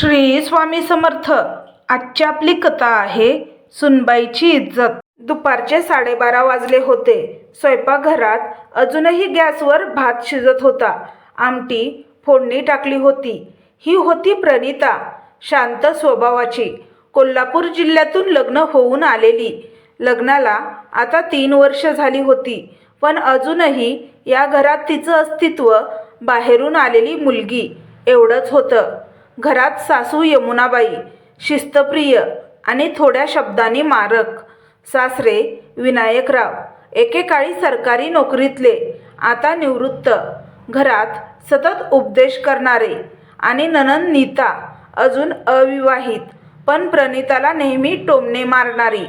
श्री स्वामी समर्थ. आजची आपली कथा आहे सुनबाईची इज्जत. दुपारचे साडेबारा वाजले होते. स्वयंपाकघरात अजूनही गॅसवर भात शिजत होता. आमटी फोडणी टाकली होती. ही होती प्रणिता शांत स्वभावाची. कोल्हापूर जिल्ह्यातून लग्न होऊन आलेली. लग्नाला आता तीन वर्ष झाली होती. पण अजूनही या घरात तिचं अस्तित्व बाहेरून आलेली मुलगी एवढंच होतं. घरात सासू यमुनाबाई शिस्तप्रिय आणि थोड्या शब्दांनी मारक. सासरे विनायकराव एकेकाळी सरकारी नोकरीतले आता निवृत्त. घरात सतत उपदेश करणारे आणि ननंद नीता अजून अविवाहित पण प्रणिताला नेहमी टोमणे मारणारी.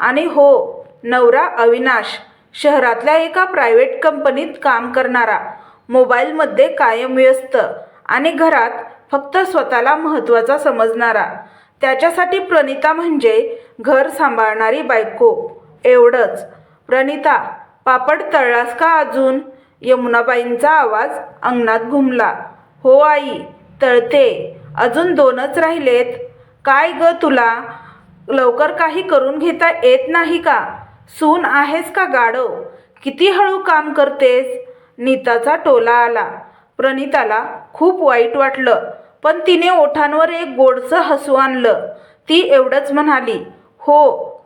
आणि हो नवरा अविनाश शहरातल्या एका प्रायव्हेट कंपनीत काम करणारा. मोबाईलमध्ये कायम व्यस्त आणि घरात फक्त स्वतःला महत्त्वाचा समजणारा. त्याच्यासाठी प्रणिता म्हणजे घर सांभाळणारी बायको. एवढंच. प्रणिता पापड तळलास का अजून? यमुनाबाईंचा आवाज अंगणात घुमला. हो आई तळते. अजून दोनच राहिलेत. काय ग तुला? लवकर काही करून घेता येत नाही का? सून आहेस का गाढव? किती हळू काम करतेस? नीताचा टोला आला. प्रणिताला खूप वाईट वाटलं. पण तिने ओठांवर एक गोडसं हसू आणलं. ती एवढंच म्हणाली हो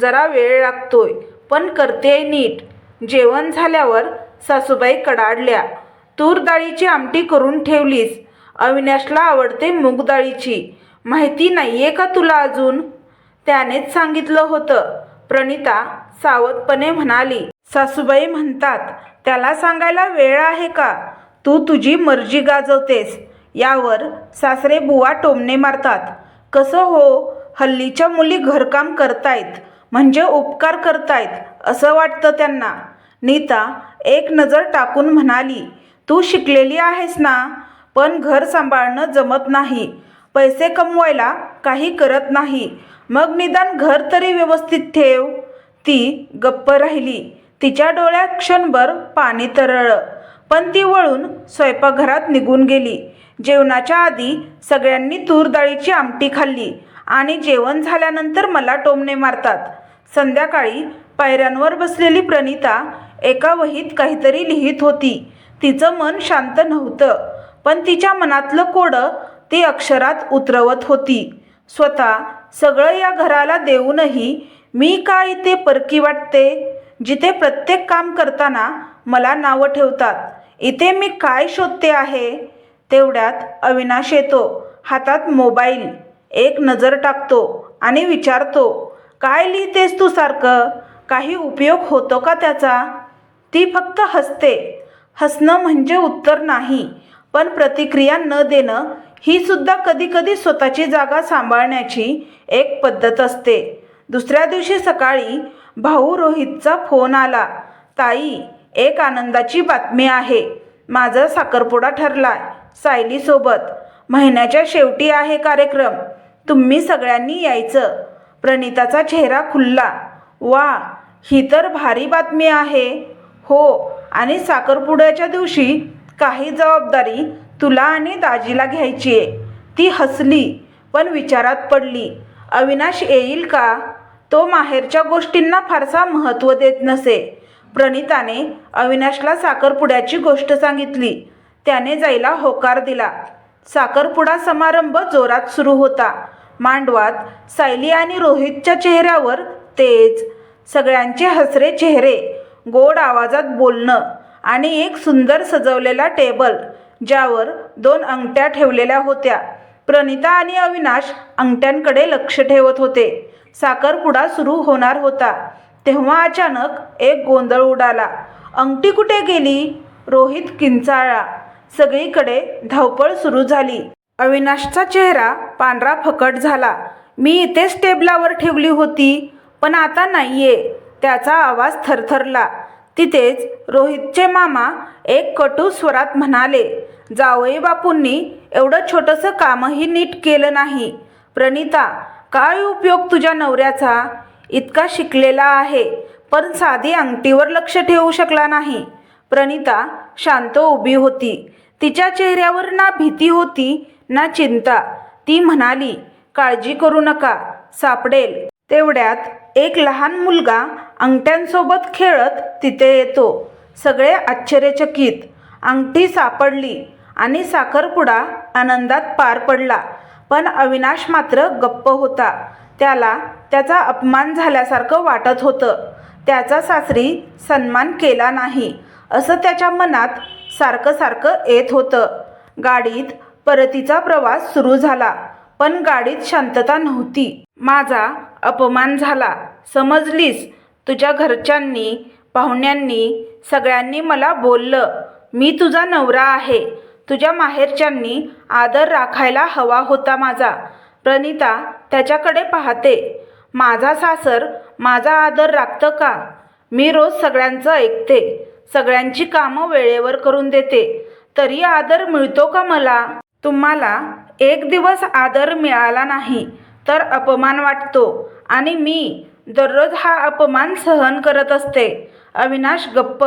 जरा वेळ लागतोय पण करते नीट. जेवण झाल्यावर सासूबाई कडाडल्या तूर डाळीची आमटी करून ठेवलीस. अविनाशला आवडते मूग डाळीची. माहिती नाहीये का तुला अजून? त्यानेच सांगितलं होतं. प्रणिता सावधपणे म्हणाली सासूबाई म्हणतात त्याला सांगायला वेळ आहे का? तू तुझी मर्जी गाजवतेस. यावर सासरे बुवा टोमणे मारतात. कसं हो? हल्लीच्या मुली घरकाम करतायत म्हणजे उपकार करतायत असं वाटतं त्यांना. नीता एक नजर टाकून म्हणाली तू शिकलेली आहेस ना? पण घर सांभाळणं जमत नाही. पैसे कमवायला काही करत नाही. मग निदान घर तरी व्यवस्थित ठेव. ती गप्प राहिली. तिच्या डोळ्यात क्षणभर पाणी तरळलं. पण ती वळून स्वयंपाकघरात निघून गेली. जेवणाच्या आधी सगळ्यांनी तूर डाळीची आमटी खाल्ली आणि जेवण झाल्यानंतर मला टोमणे मारतात. संध्याकाळी पायऱ्यांवर बसलेली प्रणिता एका वहीत काहीतरी लिहित होती. तिचं मन शांत नव्हतं पण तिच्या मनातलं कोडं ती अक्षरात उतरवत होती. स्वतः सगळं या घराला देऊनही मी का इथे परकी वाटते? जिथे प्रत्येक काम करताना मला नावं ठेवतात. इथे मी काय शोधते आहे? तेवढ्यात अविनाश येतो. हातात मोबाईल. एक नजर टाकतो आणि विचारतो काय लिहितेस तू सारखं? काही उपयोग होतो का त्याचा? ती फक्त हसते. हसणं म्हणजे उत्तर नाही पण प्रतिक्रिया न देणं ही सुद्धा कधीकधी स्वतःची जागा सांभाळण्याची एक पद्धत असते. दुसऱ्या दिवशी सकाळी भाऊ रोहितचा फोन आला ताई एक आनंदाची बातमी आहे. माझा साखरपुडा ठरलाय. सायलीसोबत. महिन्याच्या शेवटी आहे कार्यक्रम. तुम्ही सगळ्यांनी यायचं. प्रणिताचा चेहरा खुलला. वा ही तर भारी बातमी आहे. हो आणि साखरपुड्याच्या दिवशी काही जबाबदारी तुला आणि दाजीला घ्यायची आहे ती हसली पण विचारात पडली. अविनाश येईल का? तो माहेरच्या गोष्टींना फारसा महत्त्व देत नसे. प्रणिताने अविनाशला साखरपुड्याची गोष्ट सांगितली. त्याने जायला होकार दिला. साखरपुडा समारंभ जोरात सुरू होता. मांडवात सायली आणि रोहितच्या चेहऱ्यावर तेज सगळ्यांचे हसरे चेहरे गोड आवाजात बोलणं आणि एक सुंदर सजवलेला टेबल ज्यावर दोन अंगठ्या ठेवलेल्या होत्या. प्रणिता आणि अविनाश अंगठ्यांकडे लक्ष ठेवत होते. साखरपुडा सुरू होणार होता. तेव्हा अचानक एक गोंधळ उडाला. अंगठी कुठे गेली? रोहित किंचाळला. सगळीकडे धावपळ सुरू झाली. अविनाशचा चेहरा पांढरा फकट झाला. मी इथेच टेबलावर ठेवली होती पण आता नाहीये त्याचा आवाज थरथरला. तिथेच रोहितचे मामा एक कटू स्वरात म्हणाले जावई बापूंनी एवढं छोटंसं कामही नीट केलं नाही. प्रणिता काय उपयोग तुझ्या नवऱ्याचा? इतका शिकलेला आहे. पण साधी अंगठीवर लक्ष ठेवू शकला नाही. प्रणिता शांत उभी होती. तिच्या चेहऱ्यावर ना भीती होती ना चिंता. ती म्हणाली काळजी करू नका सापडेल. तेवढ्यात एक लहान मुलगा अंगठ्यांसोबत खेळत तिथे येतो. सगळे आश्चर्यचकित. अंगठी सापडली आणि साखरपुडा आनंदात पार पडला. पण अविनाश मात्र गप्प होता. त्याला त्याचा अपमान झाल्यासारखं वाटत होतं. त्याचा सासरी सन्मान केला नाही असं त्याच्या मनात सारखं सारखं येत होतं. गाडीत परतीचा प्रवास सुरू झाला पण गाडीत शांतता नव्हती. माझा अपमान झाला समजलीस? तुझ्या घरच्यांनी पाहुण्यांनी सगळ्यांनी मला बोललं मी तुझा नवरा आहे. तुझ्या माहेरच्यांनी आदर राखायला हवा होता माझा. प्रणिता त्याच्याकडे पाहते. माझा सासर माझा आदर राखतं का? मी रोज सगळ्यांचं ऐकते. सगळ्यांची कामं वेळेवर करून देते. तरी आदर मिळतो का मला? तुम्हाला एक दिवस आदर मिळाला नाही तर अपमान वाटतो. आणि मी दररोज हा अपमान सहन करत असते. अविनाश गप्प.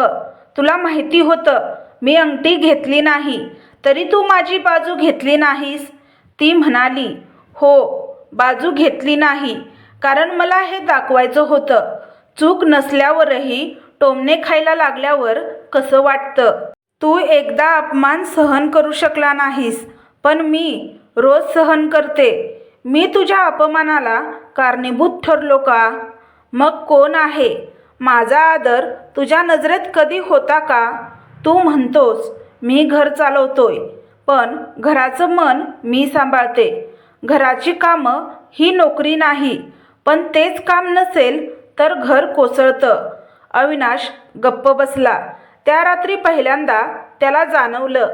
तुला माहिती होतं मी अंगठी घेतली नाही. तरी तू माझी बाजू घेतली नाहीस. ती म्हणाली हो बाजू घेतली नाही. कारण मला हे दाखवायचं होतं. चूक नसल्यावरही टोमणे खायला लागल्यावर कसं वाटतं? तू एकदा अपमान सहन करू शकला नाहीस पण मी रोज सहन करते. मी तुझ्या अपमानाला कारणीभूत ठरलो का? मग कोण आहे? माझा आदर तुझ्या नजरेत कधी होता का? तू म्हणतोस मी घर चालवतोय पण घराचं मन मी सांभाळते. घराची कामं ही नोकरी नाही. पण तेच काम नसेल तर घर कोसळतं. अविनाश गप्प बसला. त्या रात्री पहिल्यांदा त्याला जाणवलं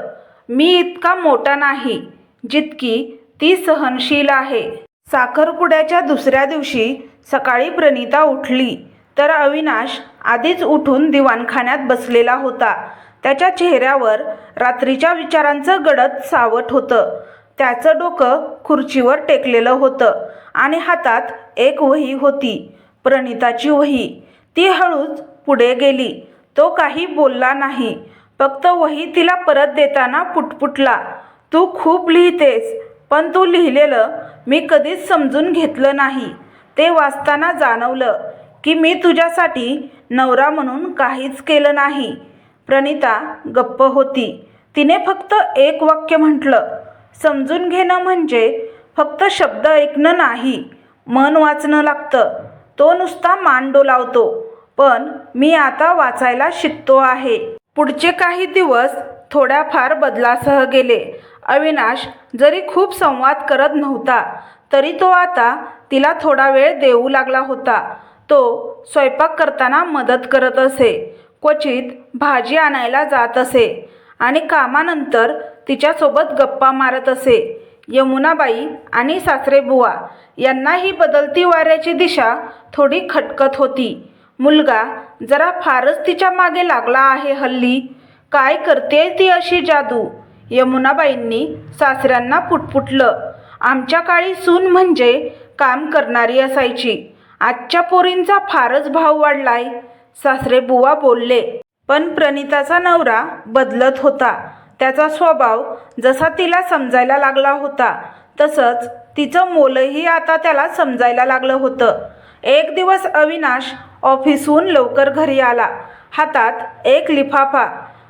मी इतका मोठा नाही जितकी ती सहनशील आहे. साखरपुड्याच्या दुसऱ्या दिवशी सकाळी प्रणिता उठली. तर अविनाश आधीच उठून दिवाणखान्यात बसलेला होता. त्याच्या चेहऱ्यावर रात्रीच्या विचारांचं गडद सावट होतं. त्याचं डोकं खुर्चीवर टेकलेलं होतं आणि हातात एक वही होती प्रणिताची वही. ती हळूच पुढे गेली. तो काही बोलला नाही. फक्त वही तिला परत देताना पुटपुटला. तू खूप लिहितेस पण तू लिहिलेलं मी कधीच समजून घेतलं नाही ते वाचताना जाणवलं की मी तुझ्यासाठी नवरा म्हणून काहीच केलं नाही. प्रणिता गप्प होती. तिने फक्त एक वाक्य म्हटलं समजून घेणं म्हणजे फक्त शब्द ऐकणं नाही. मन वाचणं लागतं. तो नुसता मान डोलावतो. पण मी आता वाचायला शिकतो आहे. पुढचे काही दिवस थोड्याफार बदलासह गेले. अविनाश जरी खूप संवाद करत नव्हता तरी तो आता तिला थोडा वेळ देऊ लागला होता. तो स्वयंपाक करताना मदत करत असे. क्वचित भाजी आणायला जात असे. आणि कामानंतर तिच्यासोबत गप्पा मारत असे. यमुनाबाई आणि सासरेबुवा यांना ही बदलती वाऱ्याची दिशा थोडी खटकत होती. मुलगा जरा फारच तिच्यामागे लागला आहे हल्ली. काय करते ती अशी जादू? यमुनाबाईंनी सासऱ्यांना पुटपुटलं. आमच्या काळी सून म्हणजे काम करणारी असायची. आजच्या पोरींचा फारच भाव वाढलाय. सासरे बुवा बोलले. पण प्रणिताचा नवरा बदलत होता. त्याचा स्वभाव जसा तिला समजायला लागला होता तसंच तिचं मोलही आता त्याला समजायला लागलं होतं. एक दिवस अविनाश ऑफिसहून लवकर घरी आला. हातात एक लिफाफा.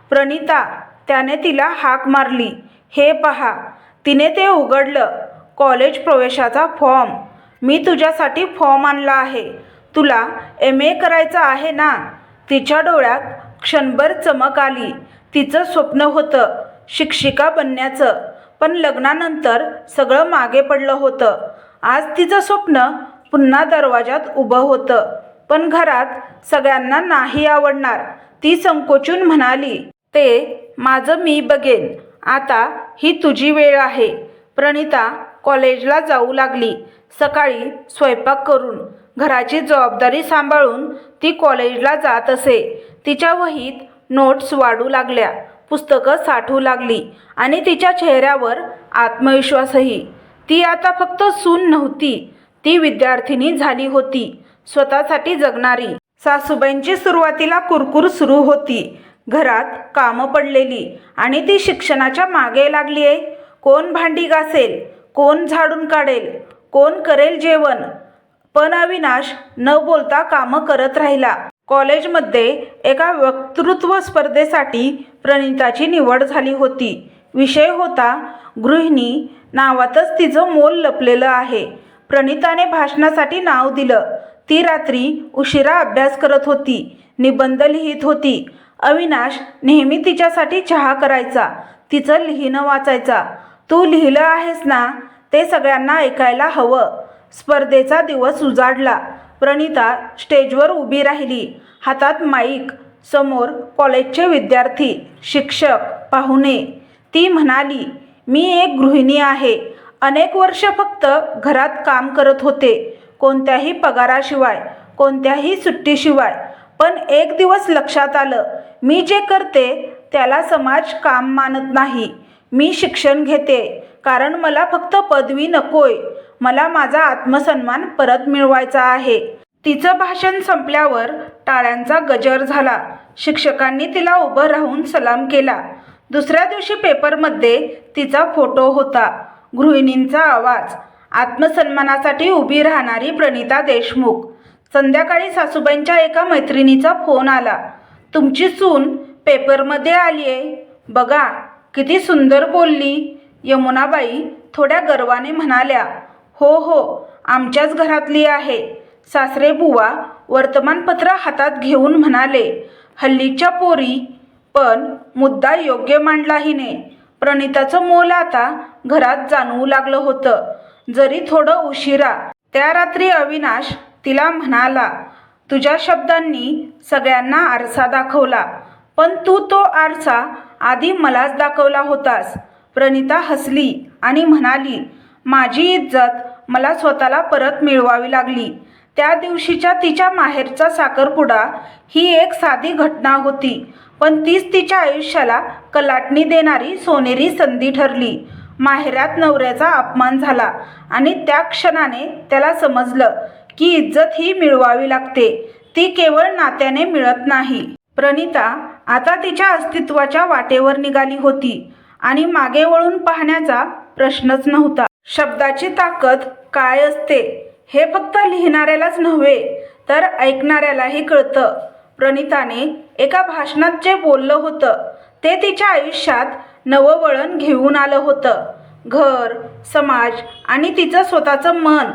प्रणिता त्याने तिला हाक मारली. हे पहा तिने ते उघडलं. कॉलेज प्रवेशाचा फॉर्म. मी तुझ्यासाठी फॉर्म आणला आहे. तुला एम ए करायचं आहे ना? तिच्या डोळ्यात क्षणभर चमक आली. तिचं स्वप्न होतं शिक्षिका बनण्याचं. पण लग्नानंतर सगळं मागे पडलं होतं. आज तिचं स्वप्न पुन्हा दरवाजात उभं होतं. पण घरात सगळ्यांना नाही आवडणार. ती संकोचून म्हणाली ते माझं मी बघेन. आता ही तुझी वेळ आहे. प्रणिता कॉलेजला जाऊ लागली. सकाळी स्वयंपाक करून घराची जबाबदारी सांभाळून ती कॉलेजला जात असे. तिच्या वहीत नोट्स वाढू लागल्या पुस्तकं साठू लागली आणि तिच्या चेहऱ्यावर आत्मविश्वासही. ती आता फक्त सून नव्हती ती विद्यार्थिनी झाली होती स्वतःसाठी जगणारी. सासूबाईंची सुरुवातीला कुरकुर सुरू होती घरात कामं पडलेली आणि ती शिक्षणाच्या मागे लागली आहे. कोण भांडी घासेल कोण झाडून काढेल कोण करेल जेवण? पण अविनाश न बोलता कामं करत राहिला. कॉलेजमध्ये एका वक्तृत्व स्पर्धेसाठी प्रणिताची निवड झाली होती. विषय होता गृहिणी नावातच तिचं मोल लपलेलं आहे. प्रणिताने भाषणासाठी नाव दिलं. ती रात्री उशिरा अभ्यास करत होती. निबंध लिहित होती. अविनाश नेहमी तिच्यासाठी चहा करायचा. तिचं लिहिणं वाचायचा. तू लिहिलं आहेस ना? ते सगळ्यांना ऐकायला हवं. स्पर्धेचा दिवस उजाडला. प्रणिता स्टेजवर उभी राहिली. हातात माईक समोर कॉलेजचे विद्यार्थी शिक्षक पाहुणे. ती म्हणाली मी एक गृहिणी आहे. अनेक वर्ष फक्त घरात काम करत होते. कोणत्याही पगाराशिवाय कोणत्याही सुट्टीशिवाय. पण एक दिवस लक्षात आलं मी जे करते त्याला समाज काम मानत नाही. मी शिक्षण घेते. कारण मला फक्त पदवी नकोय. मला माझा आत्मसन्मान परत मिळवायचा आहे. तिचं भाषण संपल्यावर टाळ्यांचा गजर झाला. शिक्षकांनी तिला उभं राहून सलाम केला. दुसऱ्या दिवशी पेपरमध्ये तिचा फोटो होता. गृहिणींचा आवाज. आत्मसन्मानासाठी उभी राहणारी प्रणिता देशमुख. संध्याकाळी सासूबाईंच्या एका मैत्रिणीचा फोन आला. तुमची सून पेपरमध्ये आली आहे बघा किती सुंदर बोलली. यमुनाबाई थोड्या गर्वाने म्हणाल्या हो हो आमच्याच घरातली आहे सासरे बुवा वर्तमानपत्र हातात घेऊन म्हणाले हल्लीच्या पोरी पण मुद्दा योग्य मांडला हिने. प्रणिताचं मोल आता घरात जाणवू लागलं होतं. जरी थोडं उशिरा त्या रात्री अविनाश तिला म्हणाला तुझ्या शब्दांनी सगळ्यांना आरसा दाखवला पण तू तो आरसा आधी मलाच दाखवला होतास. प्रणिता हसली आणि म्हणाली माझी इज्जत मला स्वतःला परत मिळवावी लागली. त्या दिवशीच्या तिच्या माहेरचा साखरपुडा ही एक साधी घटना होती पण तीच तिच्या आयुष्याला कलाटणी देणारी सोनेरी संधी ठरली. माहेरात नवऱ्याचा अपमान झाला आणि त्या क्षणाने त्याला समजलं की इज्जत ही मिळवावी लागते. ती केवळ नात्याने मिळत नाही. प्रणिता आता तिच्या अस्तित्वाच्या वाटेवर निघाली होती. आणि मागे वळून पाहण्याचा प्रश्नच नव्हता. शब्दाची ताकद काय असते हे फक्त लिहिणाऱ्यालाच नव्हे तर ऐकणाऱ्यालाही कळतं. प्रणिताने एका भाषणात जे बोललं होतं ते तिच्या आयुष्यात नवं वळण घेऊन आलं होतं. घर समाज आणि तिचं स्वतःचं मन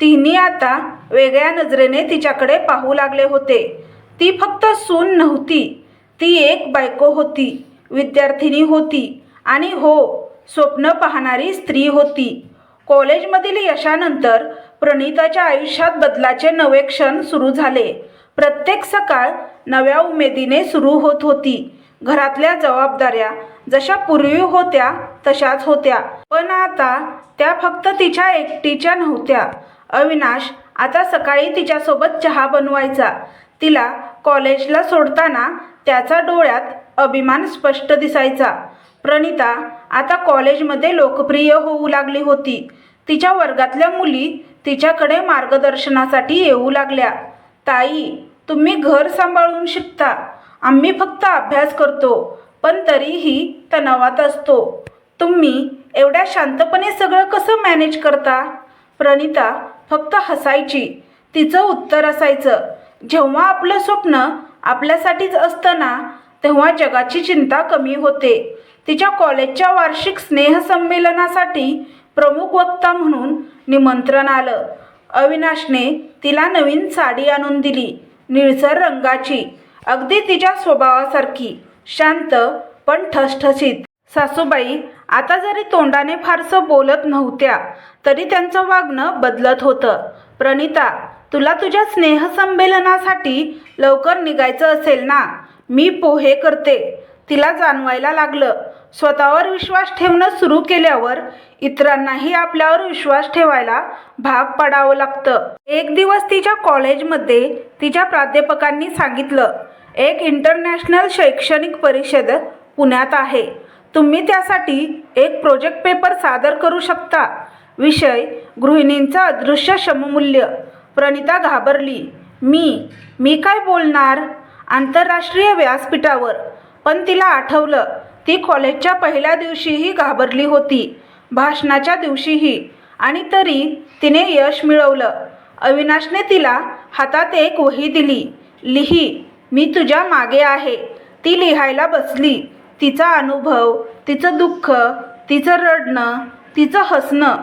तिन्ही आता वेगळ्या नजरेने तिच्याकडे पाहू लागले होते. ती फक्त सून नव्हती ती एक बायको होती विद्यार्थिनी होती आणि हो स्वप्न पाहणारी स्त्री होती. कॉलेजमधील यशानंतर प्रणिताच्या आयुष्यात बदलाचे नवे क्षण सुरू झाले. प्रत्येक सकाळ नव्या उमेदीने सुरू होत होती. घरातल्या जबाबदाऱ्या जशा पूर्वी होत्या तशाच होत्या. पण आता त्या फक्त तिच्या एकटीच्या नव्हत्या. अविनाश आता सकाळी तिच्यासोबत चहा बनवायचा. तिला कॉलेजला सोडताना त्याचा डोळ्यात अभिमान स्पष्ट दिसायचा. प्रणिता आता कॉलेजमध्ये लोकप्रिय होऊ लागली होती. तिच्या वर्गातल्या मुली तिच्याकडे मार्गदर्शनासाठी येऊ लागल्या. ताई तुम्ही घर सांभाळून शिकता. आम्ही फक्त अभ्यास करतो पण तरीही तणावात असतो. तुम्ही एवढ्या शांतपणे सगळं कसं मॅनेज करता? प्रणिता फक्त हसायची. तिचं उत्तर असायचं जेव्हा आपलं स्वप्न आपल्यासाठीच असतं ना तेव्हा जगाची चिंता कमी होते. तिच्या कॉलेजच्या वार्षिक स्नेहसंमेलनासाठी प्रमुख वक्ता म्हणून निमंत्रण आलं. अविनाशने तिला नवीन साडी आणून दिली निळसर रंगाची. अगदी तिच्या स्वभावासारखी शांत पण ठसठसीत सासूबाई आता जरी तोंडाने फारसं बोलत नव्हत्या तरी त्यांचं वागणं बदलत होतं. प्रणिता तुला तुझ्या स्नेहसंमेलनासाठी लवकर निघायचं असेल ना? मी पोहे करते. तिला जाणवायला लागलं. स्वतःवर विश्वास ठेवणं सुरू केल्यावर इतरांनाही आपल्यावर विश्वास ठेवायला भाग पडावं लागतं. एक दिवस तिच्या कॉलेजमध्ये तिच्या प्राध्यापकांनी सांगितलं एक इंटरनॅशनल शैक्षणिक परिषद पुण्यात आहे. तुम्ही त्यासाठी एक प्रोजेक्ट पेपर सादर करू शकता. विषय गृहिणींचं अदृश्य सममूल्य प्रणिता घाबरली. मी? मी काय बोलणार? आंतरराष्ट्रीय व्यासपीठावर पण तिला आठवलं ती कॉलेजच्या पहिल्या दिवशीही घाबरली होती भाषणाच्या दिवशीही. आणि तरी तिने यश मिळवलं. अविनाशने तिला हातात एक वही दिली. लिही मी तुझ्या मागे आहे. ती लिहायला बसली. तिचा अनुभव तिचं दुःख तिचं रडणं तिचं हसणं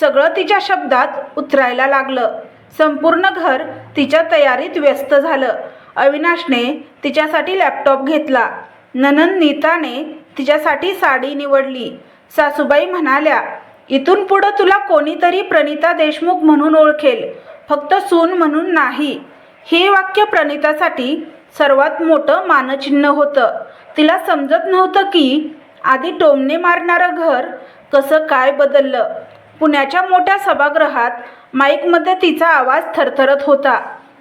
सगळं तिच्या शब्दात उतरायला लागलं. संपूर्ण घर तिच्या तयारीत व्यस्त झालं. अविनाशने तिच्यासाठी लॅपटॉप घेतला. ननंद नीताने तिच्यासाठी साडी निवडली. सासूबाई म्हणाल्या इथून पुढं तुला कोणीतरी प्रणिता देशमुख म्हणून ओळखेल. फक्त सून म्हणून नाही. हे वाक्य प्रणितासाठी सर्वात मोठं मानचिन्ह होतं. तिला समजत नव्हतं की आधी टोमणे मारणारं घर कसं काय बदललं. पुण्याच्या मोठ्या सभागृहात माईकमध्ये तिचा आवाज थरथरत होता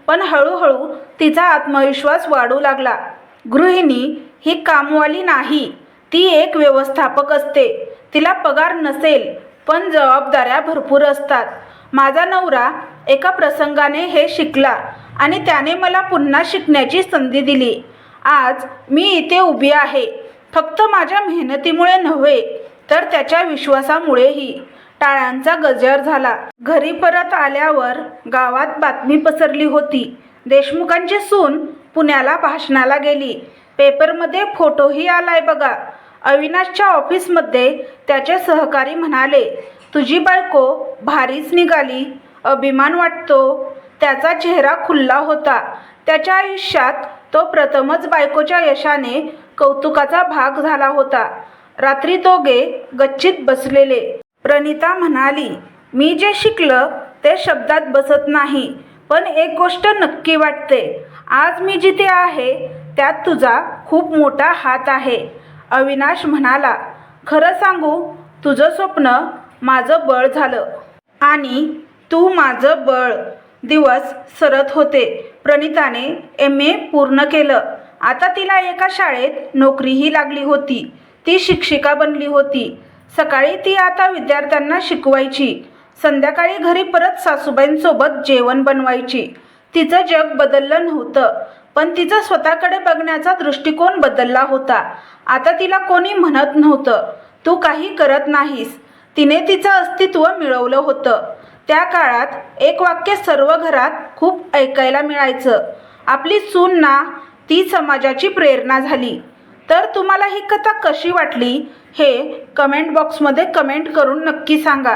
पण हळूहळू तिचा आत्मविश्वास वाढू लागला. गृहिणी ही कामवाली नाही. ती एक व्यवस्थापक असते. तिला पगार नसेल पण जबाबदाऱ्या भरपूर असतात. माझा नवरा एका प्रसंगाने हे शिकला आणि त्याने मला पुन्हा शिकण्याची संधी दिली. आज मी इथे उभी आहे. फक्त माझ्या मेहनतीमुळे नव्हे तर त्याच्या विश्वासामुळेही. टाळ्यांचा गजर झाला. घरी परत आल्यावर गावात बातमी पसरली होती. देशमुखांची सून पुण्याला भाषणाला गेली. पेपरमध्ये फोटोही आलाय बघा. अविनाशच्या ऑफिसमध्ये त्याचे सहकारी म्हणाले तुझी बायको भारीच निघाली. अभिमान वाटतो. त्याचा चेहरा खुल्ला होता. त्याच्या आयुष्यात तो प्रथमच बायकोच्या यशाने कौतुकाचा भाग झाला होता. रात्री दोघे गच्चीत बसलेले. प्रणिता म्हणाली मी जे शिकलं ते शब्दात बसत नाही पण एक गोष्ट नक्की वाटते. आज मी जिथे आहे त्यात तुझा खूप मोठा हात आहे. अविनाश म्हणाला खरं सांगू तुझं स्वप्न माझं बळ झालं आणि तू माझं बळ. दिवस सरत होते. प्रणिताने एम ए पूर्ण केलं. आता तिला एका शाळेत नोकरीही लागली होती. ती शिक्षिका बनली होती. सकाळी ती आता विद्यार्थ्यांना शिकवायची. संध्याकाळी घरी परत सासूबाईंसोबत जेवण बनवायची. तिचं जग बदललं नव्हतं. पण तिचा स्वतःकडे बघण्याचा दृष्टिकोन बदलला होता. आता तिला कोणी म्हणत नव्हतं. तू काही करत नाहीस. तिने तिचं अस्तित्व मिळवलं होतं. त्या काळात एक वाक्य सर्व घरात खूप ऐकायला मिळायचं. आपली सून ना ती समाजाची प्रेरणा झाली. तर तुम्हाला ही कथा कशी वाटली हे कमेंट बॉक्समध्ये कमेंट करून नक्की सांगा.